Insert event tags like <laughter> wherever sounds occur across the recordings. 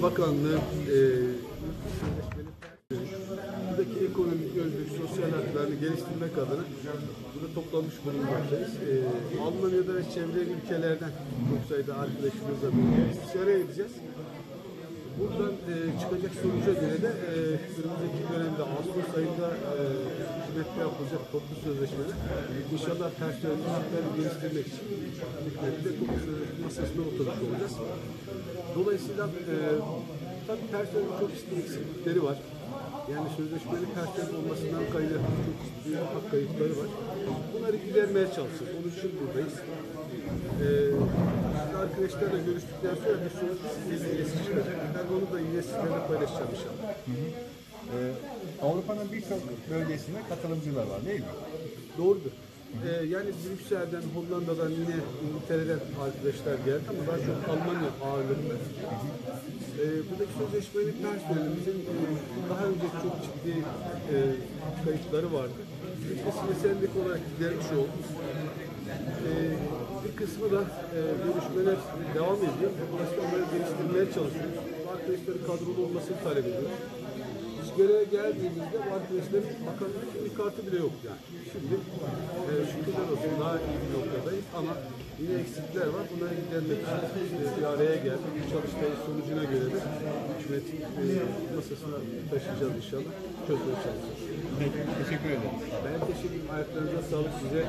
Çalışma Bakanlığı e, buradaki ekonomik, özlük, sosyal haklarını geliştirmek adına burada toplanmış bulunmaktayız. E, Almanya'da ve çevre ülkelerden çok sayıda arkadaşımızla birlikte istişare edeceğiz. Buradan e, çıkacak sonuca göre de e, önümüzdeki dönemde Ağustos ayında e, hükümetle yapılacak toplu sözleşmeler inşallah personelin haklarını geliştirmek için hükümetle toplu sözleşme masasına oturmuş olacağız. Dolayısıyla e, tabii personelin çok ciddi eksiklikleri var. Yani sözleşmeli personel olmasından kaynaklı ciddi hak kayıpları var. Bunları gidermeye çalışacağız. Onun için buradayız. Ee, arkadaşlarla görüştükten sonra bir sonuç ilgisi çıkacak. Ben onu da yine sizlerle paylaşacağım inşallah. Ee, Avrupa'nın birçok bölgesinde katılımcılar var değil mi? Doğrudur. Ee, yani Brüksel'den, Hollanda'dan yine İngiltere'den arkadaşlar geldi ama daha çok Almanya ağırlıklı. Ee, buradaki sözleşmeli personelimizin e, daha önce çok ciddi e, kayıtları vardı. Hepsini sendik olarak gidermiş olduk. Ee, bir kısmı da e, görüşmeler devam ediyor. Dolayısıyla onları geliştirmeye çalışıyoruz. Arkadaşların kadrolu olmasını talep ediyoruz. Göreve geldiğimizde bu arkadaşların bakanlık kimlik kartı bile yok yani. Şimdi e, şükürler olsun daha iyi bir noktadayız ama yine eksikler var. Bunları gidermek için e, bir araya geldik. Bu çalıştayın sonucuna göre de hükümetin e, masasına taşıyacağız inşallah. Çözmeye çalışacağız. Teşekkür ederim. Ben teşekkür ederim. Ayaklarınıza sağlık size.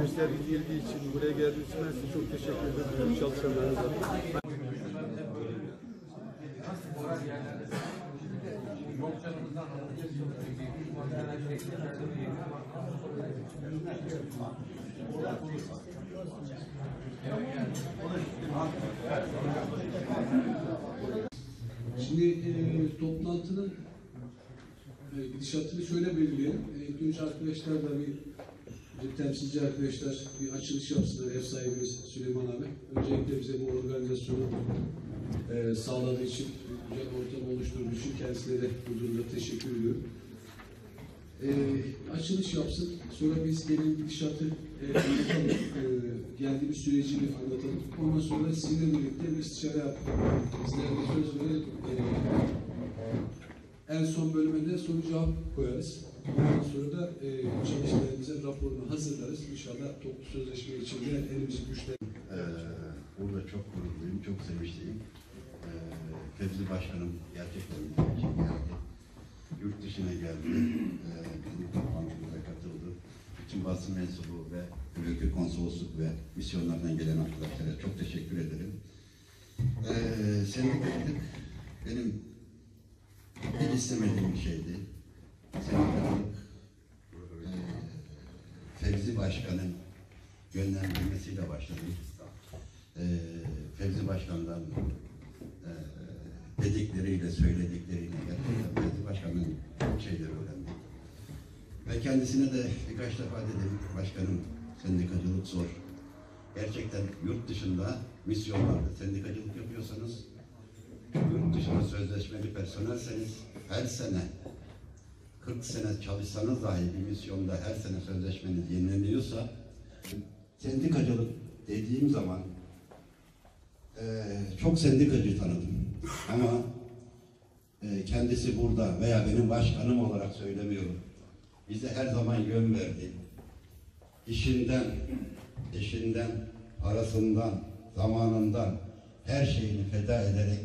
Gösterdiğiniz ilgi için, buraya geldiğiniz için ben size çok teşekkür ederim. Çalışanlarınız Şimdi e, toplantının e, gidişatını şöyle belirleyelim. E, önce arkadaşlar da bir, bir temsilci arkadaşlar bir açılış yapsınlar. Ev sahibimiz Süleyman abi. Öncelikle bize bu organizasyonu e, sağladığı için, güzel ortam oluşturduğu için kendisine de bu durumda teşekkür ediyorum. E, açılış yapsın. Sonra biz genel gidişatı e, anlatalım. E, geldiğimiz süreci bir anlatalım. Ondan sonra sizinle birlikte bir istişare yapalım. Sizlere de söz verelim. E, en son bölümünde soru cevap koyarız. Ondan sonra da e, çalışmalarımızın raporunu hazırlarız. İnşallah toplu sözleşme içinde elimizi güçle Ee, burada çok gururluyum, çok sevinçliyim. Ee, Fevzi Başkanım gerçekten için geldi. Yurt dışına geldi. Ee, bizim toplantımıza katıldı. Bütün basın mensubu ve ülke konsolosluk ve misyonlardan gelen arkadaşlara çok teşekkür ederim. Ee, sendikacılık benim hiç istemediğim bir şeydi. Sendikacılık e, Fevzi Başkan'ın yönlendirmesiyle başladım. Ee, Fevzi Başkan'dan e, dedikleriyle, söyledikleriyle gerçekten Başkan'ın şeyleri öğrendim. Ve kendisine de birkaç defa dedim, başkanım sendikacılık zor. Gerçekten yurt dışında misyonlarda sendikacılık yapıyorsanız, yurt dışında sözleşmeli personelseniz her sene 40 sene çalışsanız dahi bir misyonda her sene sözleşmeniz yenileniyorsa sendikacılık dediğim zaman eee, çok sendikacı tanıdım. Ama eee, kendisi burada veya benim başkanım olarak söylemiyorum. Bize her zaman yön verdi. İşinden, eşinden, parasından, zamanından her şeyini feda ederek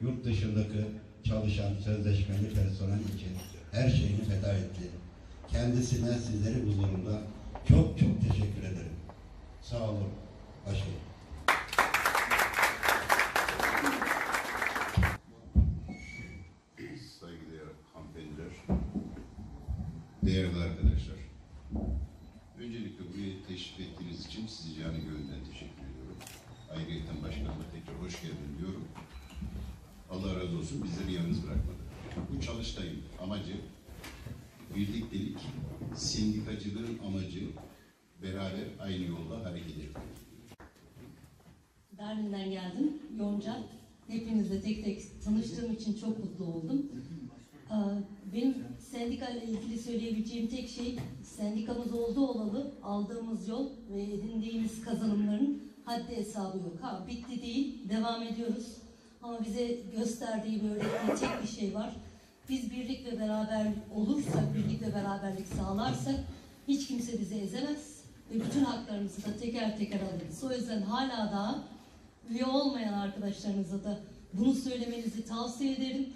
yurt dışındaki çalışan sözleşmeli personel için her şeyini feda etti. Kendisine sizlerin huzurunda çok çok teşekkür ederim. Sağ olun. Başkanım. Değerli arkadaşlar. Öncelikle buraya teşrif ettiğiniz için sizi canı gönülden teşekkür ediyorum. Ayrıca başkanıma tekrar hoş geldin diyorum. Allah razı olsun bizleri yalnız bırakmadı. Bu çalıştayın amacı birliktelik, sendikacılığın amacı beraber aynı yolda hareket etmek. Berlin'den geldim. Yonca. Hepinizle tek tek tanıştığım için çok mutlu oldum. Benim sendika ile ilgili söyleyebileceğim tek şey sendikamız oldu olalı aldığımız yol ve edindiğimiz kazanımların haddi hesabı yok. Ha bitti değil, devam ediyoruz. Ama bize gösterdiği ve öğrettiği tek bir şey var. Biz birlik ve beraber olursak, birlik ve beraberlik sağlarsak hiç kimse bizi ezemez ve bütün haklarımızı da teker teker alırız. O yüzden hala daha üye olmayan arkadaşlarınıza da bunu söylemenizi tavsiye ederim.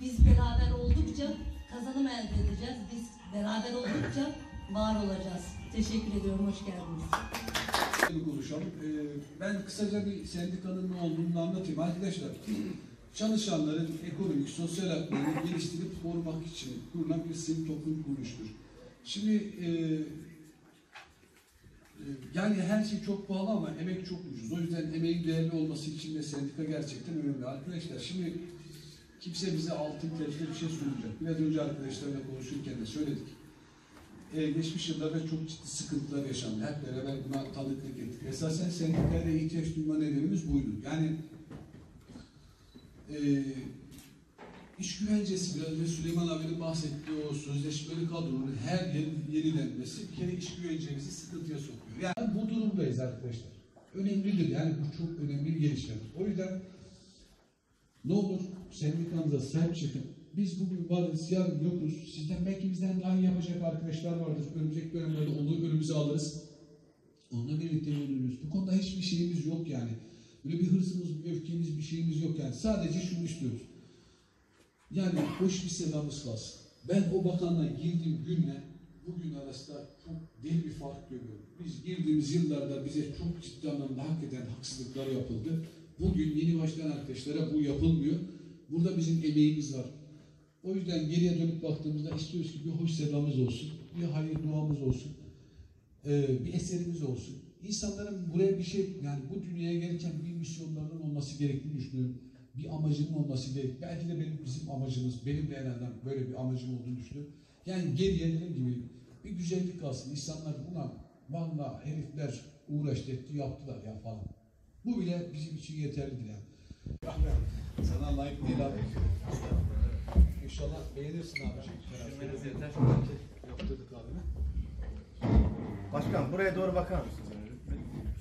Biz beraber oldukça kazanım elde edeceğiz. Biz beraber oldukça var olacağız. Teşekkür ediyorum. Hoş geldiniz. Konuşalım. Ee, ben kısaca bir sendikanın ne olduğunu anlatayım. Arkadaşlar, çalışanların ekonomik, sosyal haklarını geliştirip korumak için kurulan bir sivil toplum kuruluştur. Şimdi e, e, yani her şey çok pahalı ama emek çok ucuz. O yüzden emeğin değerli olması için de sendika gerçekten önemli. Arkadaşlar şimdi kimse bize altın tepside bir şey sunmayacak. Biraz önce arkadaşlarla konuşurken de söyledik. Ee, geçmiş yıllarda çok ciddi sıkıntılar yaşandı. Hep beraber buna tanıklık ettik. Esasen sendikaya ihtiyaç duyma nedenimiz buydu. Yani e, iş güvencesi biraz önce Süleyman abinin bahsettiği o sözleşmeli kadronun her yıl yenilenmesi bir kere iş güvencemizi sıkıntıya sokuyor. Yani bu durumdayız arkadaşlar. Önemlidir. Yani bu çok önemli bir gelişmedir. O yüzden ne olur sendikanıza sahip çıkın. Biz bugün varız, yarın yokuz. Sizden belki bizden daha iyi yapacak arkadaşlar vardır. Önümüzdeki dönemlerde onu önümüze alırız. Onunla birlikte yürürüz. Bu konuda hiçbir şeyimiz yok yani. Böyle bir hırsımız, bir öfkemiz, bir şeyimiz yok yani. Sadece şunu istiyoruz. Yani hoş bir sevdamız kalsın. Ben o bakanla girdiğim günle bugün arasında çok dev bir fark görüyorum. Biz girdiğimiz yıllarda bize çok ciddi anlamda hak eden haksızlıklar yapıldı. Bugün yeni başlayan arkadaşlara bu yapılmıyor. Burada bizim emeğimiz var. O yüzden geriye dönüp baktığımızda istiyoruz ki bir hoş sevdamız olsun, bir hayır duamız olsun, ee, bir eserimiz olsun. İnsanların buraya bir şey, yani bu dünyaya gelirken bir misyonlarının olması gerektiğini düşünüyorum. Bir amacının olması gerek. Belki de benim bizim amacımız, benim de en böyle bir amacım olduğunu düşünüyorum. Yani geriye dediğim gibi bir güzellik kalsın. İnsanlar buna vallahi herifler uğraştı etti, yaptılar ya falan. Bu bile bizim için yeterlidir yani. Sana layık değil abi. İnşallah beğenirsin abi. Yaptırdık abime. Başkan buraya doğru bakar mısınız?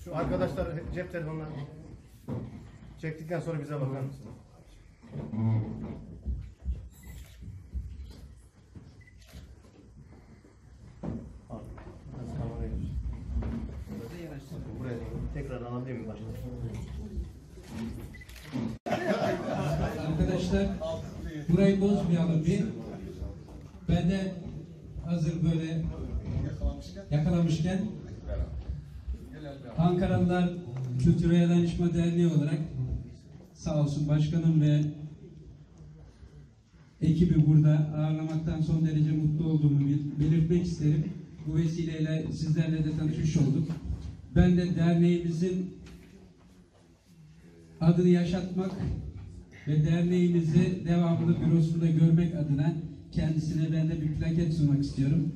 Şu arkadaşlar cep telefonlarını çektikten sonra bize bakar mısınız? Al, biraz kamerayı tut. Buraya doğru. Tekrar alabilir miyim başkan? Arkadaşlar burayı bozmayalım bir. Ben de hazır böyle yakalamışken Ankaralılar Kültüre Dayanışma Derneği olarak sağ olsun başkanım ve ekibi burada ağırlamaktan son derece mutlu olduğumu belirtmek isterim. Bu vesileyle sizlerle de tanışmış olduk. Ben de derneğimizin adını yaşatmak ve derneğimizi devamlı bürosunda görmek adına kendisine ben de bir plaket sunmak istiyorum.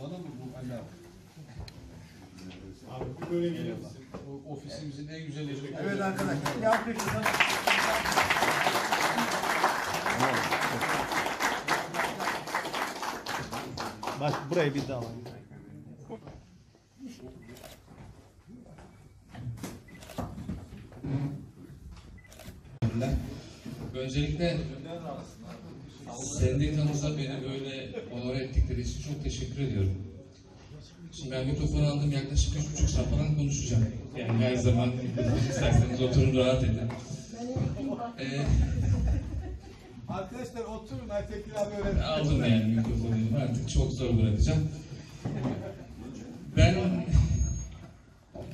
Bana mı bu Ali abi? Abi böyle? O ofisimizin en güzel yeri. Evet arkadaşlar. Bir alkış şuradan. Baş, burayı bir daha alalım. Öncelikle sendikamıza beni böyle onore ettikleri için çok teşekkür ediyorum. Şimdi ben mikrofonu aldım yaklaşık üç buçuk saat falan konuşacağım. Yani her zaman <laughs> isterseniz oturun rahat edin. Ee, Arkadaşlar oturun Aytekin abi öyle. aldım yani mikrofonu artık çok zor bırakacağım. Ben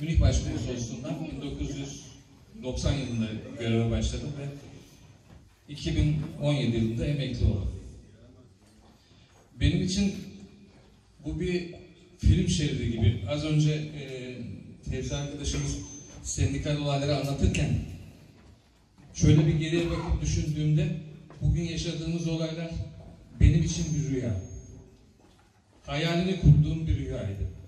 Münih Başkonsolosluğundan 1990 yılında göreve başladım ve 2017 yılında emekli oldum. Benim için bu bir film şeridi gibi. Az önce e, Fevzi arkadaşımız sendikal olayları anlatırken şöyle bir geriye bakıp düşündüğümde bugün yaşadığımız olaylar benim için bir rüya. Hayalini kurduğum bir rüyaydı.